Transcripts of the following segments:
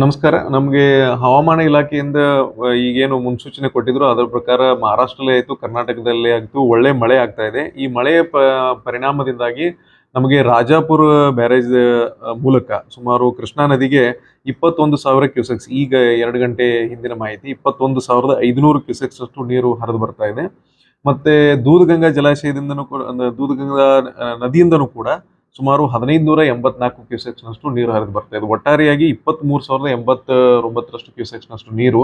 ನಮಸ್ಕಾರ. ನಮಗೆ ಹವಾಮಾನ ಇಲಾಖೆಯಿಂದ ಈಗೇನು ಮುನ್ಸೂಚನೆ ಕೊಟ್ಟಿದ್ರು, ಅದರ ಪ್ರಕಾರ ಮಹಾರಾಷ್ಟ್ರಲ್ಲೇ ಆಯಿತು, ಕರ್ನಾಟಕದಲ್ಲೇ ಆಯಿತು, ಒಳ್ಳೆ ಮಳೆ ಆಗ್ತಾ ಇದೆ. ಈ ಮಳೆಯ ಪರಿಣಾಮದಿಂದಾಗಿ ನಮಗೆ ರಾಜಾಪುರ ಬ್ಯಾರೇಜ್ ಮೂಲಕ ಸುಮಾರು ಕೃಷ್ಣಾ ನದಿಗೆ ಇಪ್ಪತ್ತೊಂದು ಸಾವಿರ ಕ್ಯೂಸೆಕ್ಸ್, ಈಗ ಎರಡು ಗಂಟೆ ಹಿಂದಿನ ಮಾಹಿತಿ, ಇಪ್ಪತ್ತೊಂದು ಸಾವಿರದ ಐದುನೂರು ಕ್ಯೂಸೆಕ್ಸ್ ಅಷ್ಟು ನೀರು ಹರಿದು ಬರ್ತಾ ಇದೆ. ಮತ್ತೆ ದೂಧಗಂಗಾ ಜಲಾಶಯದಿಂದನೂ ಕೂಡ ನದಿಯಿಂದನು ನದಿಯಿಂದನೂ ಕೂಡ ಸುಮಾರು ಹದಿನೈದು ನೂರ ಎಂಬತ್ನಾಲ್ಕು ಕ್ಯೂಸೆಕ್ಸ್ನಷ್ಟು ನೀರು ಹರಿದು ಬರ್ತಾ ಇದೆ. ಒಟ್ಟಾರೆಯಾಗಿ ಇಪ್ಪತ್ತ್ಮೂರು ಸಾವಿರದ ಎಂಬತ್ತೊಂಬತ್ತರಷ್ಟು ಕ್ಯೂಸೆಕ್ಸ್ನಷ್ಟು ನೀರು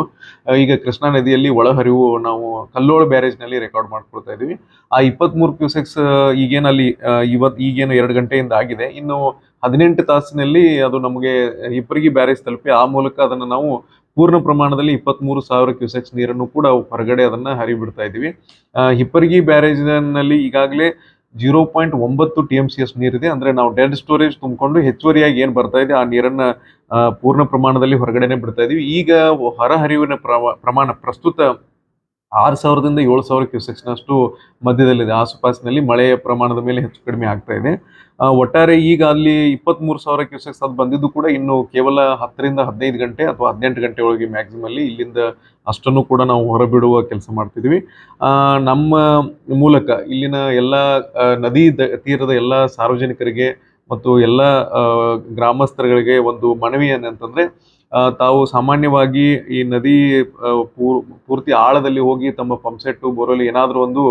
ಈಗ ಕೃಷ್ಣಾ ನದಿಯಲ್ಲಿ ಒಳಹರಿವು ನಾವು ಕಲ್ಲೋಳ ಬ್ಯಾರೇಜ್ನಲ್ಲಿ ರೆಕಾರ್ಡ್ ಮಾಡ್ಕೊಳ್ತಾ ಇದ್ದೀವಿ. ಆ ಇಪ್ಪತ್ತ್ಮೂರು ಕ್ಯೂಸೆಕ್ಸ್ ಈಗೇನಲ್ಲಿ ಇವತ್ತು ಈಗೇನು ಎರಡು ಗಂಟೆಯಿಂದ ಆಗಿದೆ. ಇನ್ನು ಹದಿನೆಂಟು ತಾಸಿನಲ್ಲಿ ಅದು ನಮಗೆ ಇಬ್ಬರಿಗೆ ಬ್ಯಾರೇಜ್ ತಲುಪಿ ಆ ಮೂಲಕ ಅದನ್ನು ನಾವು ಪೂರ್ಣ ಪ್ರಮಾಣದಲ್ಲಿ ಇಪ್ಪತ್ತ್ಮೂರು ಸಾವಿರ ಕ್ಯೂಸೆಕ್ಸ್ ನೀರನ್ನು ಕೂಡ ಹೊರಗಡೆ ಅದನ್ನು ಹರಿಬಿಡ್ತಾ ಇದ್ದೀವಿ. ಹಿಪ್ಪರಗಿ ಬ್ಯಾರೇಜ್ನಲ್ಲಿ ಈಗಾಗಲೇ ಜೀರೋ ಪಾಯಿಂಟ್ ಒಂಬತ್ತು ಟಿ ಎಂ ಸಿ ಎಸ್ ನೀರಿದೆ. ಅಂದ್ರೆ ನಾವು ಡೆಡ್ ಸ್ಟೋರೇಜ್ ತುಂಬಿಕೊಂಡು ಹೆಚ್ಚುವರಿಯಾಗಿ ಏನು ಬರ್ತಾ ಇದೆ, ಆ ನೀರನ್ನ ಪೂರ್ಣ ಪ್ರಮಾಣದಲ್ಲಿ ಹೊರಗಡೆನೆ ಬಿಡ್ತಾ ಇದೀವಿ. ಈಗ ಹೊರಹರಿವಿನ ಪ್ರಮ- ಪ್ರಮಾಣ ಪ್ರಸ್ತುತ ಆರು ಸಾವಿರದಿಂದ ಏಳು ಸಾವಿರ ಕ್ಯೂಸೆಕ್ಸ್ನಷ್ಟು ಮಧ್ಯದಲ್ಲಿದೆ. ಆಸುಪಾಸಿನಲ್ಲಿ ಮಳೆಯ ಪ್ರಮಾಣದ ಮೇಲೆ ಹೆಚ್ಚು ಕಡಿಮೆ ಆಗ್ತಾ ಇದೆ. ಒಟ್ಟಾರೆ ಈಗ ಅಲ್ಲಿ ಇಪ್ಪತ್ತ್ಮೂರು ಸಾವಿರ ಕ್ಯೂಸೆಕ್ಸ್ ಅದು ಬಂದಿದ್ದು ಕೂಡ ಇನ್ನು ಕೇವಲ ಹತ್ತರಿಂದ ಹದಿನೈದು ಗಂಟೆ ಅಥವಾ ಹದಿನೆಂಟು ಗಂಟೆ ಒಳಗೆ ಮ್ಯಾಕ್ಸಿಮಲ್ಲಿ ಇಲ್ಲಿಂದ ಅಷ್ಟನ್ನು ಕೂಡ ನಾವು ಹೊರಬಿಡುವ ಕೆಲಸ ಮಾಡ್ತಿದ್ವಿ ನಮ್ಮ ಮೂಲಕ ಇಲ್ಲಿನ ಎಲ್ಲ ನದಿ ತೀರದ ಎಲ್ಲ ಸಾರ್ವಜನಿಕರಿಗೆ ಮತ್ತು ಎಲ್ಲ ಗ್ರಾಮಸ್ಥರುಗಳಿಗೆ ಒಂದು ಮನವಿ ಏನಂತಂದ್ರೆ ತಾವು ಸಾಮಾನ್ಯವಾಗಿ ಈ ನದಿ ಪೂರ್ತಿ ಆಳದಲ್ಲಿ ಹೋಗಿ ತಮ್ಮ ಪಂಪ್ ಸೆಟ್ ಬೋರಲ್ಲಿ ಏನಾದರೂ ಒಂದು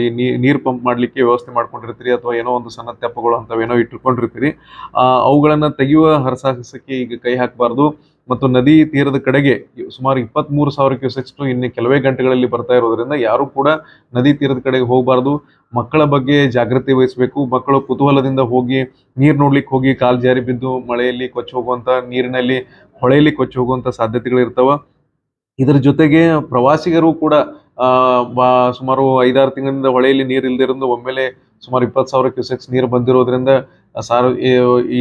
ಈ ನೀರು ಪಂಪ್ ಮಾಡಲಿಕ್ಕೆ ವ್ಯವಸ್ಥೆ ಮಾಡ್ಕೊಂಡಿರ್ತೀರಿ ಅಥವಾ ಏನೋ ಒಂದು ಸಣ್ಣ ತೆಪ್ಪಗಳು ಅಂತವೇನೋ ಇಟ್ಕೊಂಡಿರ್ತೀರಿ ಅವುಗಳನ್ನ ತೆಗೆಯುವ ಹರಸಾಹಸಕ್ಕೆ ಈಗ ಕೈ ಹಾಕಬಾರ್ದು. ಮತ್ತು ನದಿ ತೀರದ ಕಡೆಗೆ ಸುಮಾರು ಇಪ್ಪತ್ತ್ಮೂರು ಸಾವಿರ ಕ್ಯೂಸೆಕ್ಸ್ ಇನ್ನು ಕೆಲವೇ ಗಂಟೆಗಳಲ್ಲಿ ಬರ್ತಾ ಇರೋದ್ರಿಂದ ಯಾರು ಕೂಡ ನದಿ ತೀರದ ಕಡೆಗೆ ಹೋಗಬಾರ್ದು. ಮಕ್ಕಳ ಬಗ್ಗೆ ಜಾಗೃತಿ ವಹಿಸಬೇಕು. ಮಕ್ಕಳು ಕುತೂಹಲದಿಂದ ಹೋಗಿ ನೀರು ನೋಡ್ಲಿಕ್ಕೆ ಹೋಗಿ ಕಾಲು ಜಾರಿ ಬಿದ್ದು ಮಳೆಯಲ್ಲಿ ಕೊಚ್ಚಿ ಹೋಗುವಂತ, ನೀರಿನಲ್ಲಿ ಹೊಳೆಯಲ್ಲಿ ಕೊಚ್ಚಿ ಹೋಗುವಂಥ ಸಾಧ್ಯತೆಗಳು ಇರ್ತಾವ. ಇದರ ಜೊತೆಗೆ ಪ್ರವಾಸಿಗರು ಕೂಡ ಬಾ, ಸುಮಾರು ಐದಾರು ತಿಂಗಳಿಂದ ಹೊಳೆಯಲ್ಲಿ ನೀರು ಇಲ್ದಿರೋದು ಒಮ್ಮೆಲೆ ಸುಮಾರು ಇಪ್ಪತ್ತು ಸಾವಿರ ಕ್ಯೂಸೆಕ್ಸ್ ನೀರು ಬಂದಿರೋದ್ರಿಂದ ಸಾರು ಈ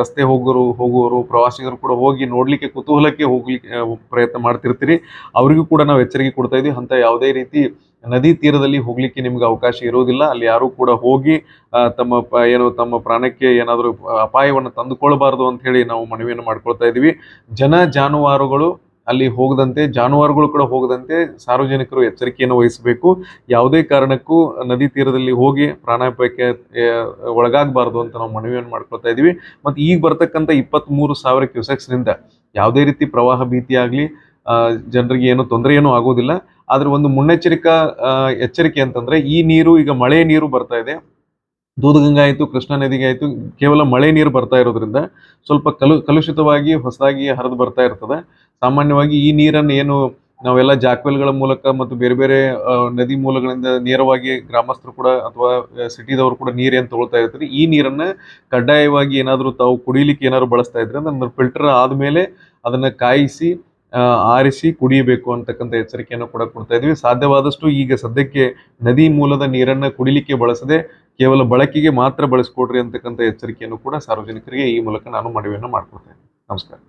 ರಸ್ತೆ ಹೋಗೋರು ಹೋಗುವವರು ಪ್ರವಾಸಿಗರು ಕೂಡ ಹೋಗಿ ನೋಡಲಿಕ್ಕೆ, ಕುತೂಹಲಕ್ಕೆ ಹೋಗ್ಲಿಕ್ಕೆ ಪ್ರಯತ್ನ ಮಾಡ್ತಿರ್ತೀರಿ. ಅವರಿಗೂ ಕೂಡ ನಾವು ಎಚ್ಚರಿಕೆ ಕೊಡ್ತಾ ಇದ್ದೀವಿ. ಅಂತ ಯಾವುದೇ ರೀತಿ ನದಿ ತೀರದಲ್ಲಿ ಹೋಗ್ಲಿಕ್ಕೆ ನಿಮ್ಗೆ ಅವಕಾಶ ಇರೋದಿಲ್ಲ ಅಲ್ಲಿ ಯಾರು ಕೂಡ ಹೋಗಿ ತಮ್ಮ ಏನು ತಮ್ಮ ಪ್ರಾಣಕ್ಕೆ ಏನಾದರೂ ಅಪಾಯವನ್ನು ತಂದುಕೊಳ್ಬಾರ್ದು ಅಂತ ಹೇಳಿ ನಾವು ಮನವಿಯನ್ನು ಮಾಡ್ಕೊಳ್ತಾ ಇದ್ದೀವಿ. ಜನ ಜಾನುವಾರುಗಳು ಅಲ್ಲಿ ಹೋಗದಂತೆ, ಜಾನುವಾರುಗಳು ಕೂಡ ಹೋಗದಂತೆ ಸಾರ್ವಜನಿಕರು ಎಚ್ಚರಿಕೆಯನ್ನು ವಹಿಸಬೇಕು. ಯಾವುದೇ ಕಾರಣಕ್ಕೂ ನದಿ ತೀರದಲ್ಲಿ ಹೋಗಿ ಪ್ರಾಣಾಪಾಯಕ್ಕೆ ಒಳಗಾಗಬಾರ್ದು ಅಂತ ನಾವು ಮನವಿಯನ್ನು ಮಾಡ್ಕೊಳ್ತಾ ಇದ್ದೀವಿ. ಮತ್ತು ಈಗ ಬರ್ತಕ್ಕಂಥ ಇಪ್ಪತ್ತ್ಮೂರು ಸಾವಿರ ಕ್ಯೂಸೆಕ್ಸ್ನಿಂದ ಯಾವುದೇ ರೀತಿ ಪ್ರವಾಹ ಭೀತಿ ಆಗಲಿ ಜನರಿಗೆ ಏನು ತೊಂದರೆ ಏನೂ ಆಗೋದಿಲ್ಲ. ಆದರೆ ಒಂದು ಮುನ್ನೆಚ್ಚರಿಕಾ ಎಚ್ಚರಿಕೆ ಅಂತಂದರೆ ಈ ನೀರು, ಈಗ ಮಳೆ ನೀರು ಬರ್ತಾ ಇದೆ. ದೂದಗಂಗಾ ಆಯಿತು, ಕೃಷ್ಣಾ ನದಿಗೆ ಆಯಿತು, ಕೇವಲ ಮಳೆ ನೀರು ಬರ್ತಾ ಇರೋದ್ರಿಂದ ಸ್ವಲ್ಪ ಕಲು, ಕಲುಷಿತವಾಗಿ ಹೊಸದಾಗಿ ಹರಿದು ಬರ್ತಾ ಇರ್ತದೆ. ಸಾಮಾನ್ಯವಾಗಿ ಈ ನೀರನ್ನು ಏನು ನಾವೆಲ್ಲ ಜಾಕ್ವೆಲ್ಗಳ ಮೂಲಕ ಮತ್ತು ಬೇರೆ ಬೇರೆ ನದಿ ಮೂಲಗಳಿಂದ ನೇರವಾಗಿ ಗ್ರಾಮಸ್ಥರು ಕೂಡ ಅಥವಾ ಸಿಟಿದವರು ಕೂಡ ನೀರೇನು ತಗೊಳ್ತಾ ಇರ್ತಾರೆ, ಈ ನೀರನ್ನು ಕಡ್ಡಾಯವಾಗಿ ಏನಾದರೂ ತಾವು ಕುಡಿಲಿಕ್ಕೆ ಏನಾದ್ರು ಬಳಸ್ತಾ ಇದ್ರೆ ಅಂದ್ರೆ ಫಿಲ್ಟರ್ ಆದಮೇಲೆ ಅದನ್ನು ಕಾಯಿಸಿ ಆರಿಸಿ ಕುಡಿಯಬೇಕು ಅಂತಕ್ಕಂಥ ಎಚ್ಚರಿಕೆಯನ್ನು ಕೂಡ ಕೊಡ್ತಾ ಇದೀವಿ. ಸಾಧ್ಯವಾದಷ್ಟು ಈಗ ಸದ್ಯಕ್ಕೆ ನದಿ ಮೂಲದ ನೀರನ್ನ ಕುಡಿಲಿಕ್ಕೆ ಬಳಸದೆ ಕೇವಲ ಬಳಕೆಗೆ ಮಾತ್ರ ಬಳಸ್ಕೊಡ್ರಿ ಅಂತಕ್ಕಂಥ ಎಚ್ಚರಿಕೆಯನ್ನು ಕೂಡ ಸಾರ್ವಜನಿಕರಿಗೆ ಈ ಮೂಲಕ ನಾನು ಮನವಿಯನ್ನು ಮಾಡ್ಕೊಡ್ತೇನೆ. ನಮಸ್ಕಾರ.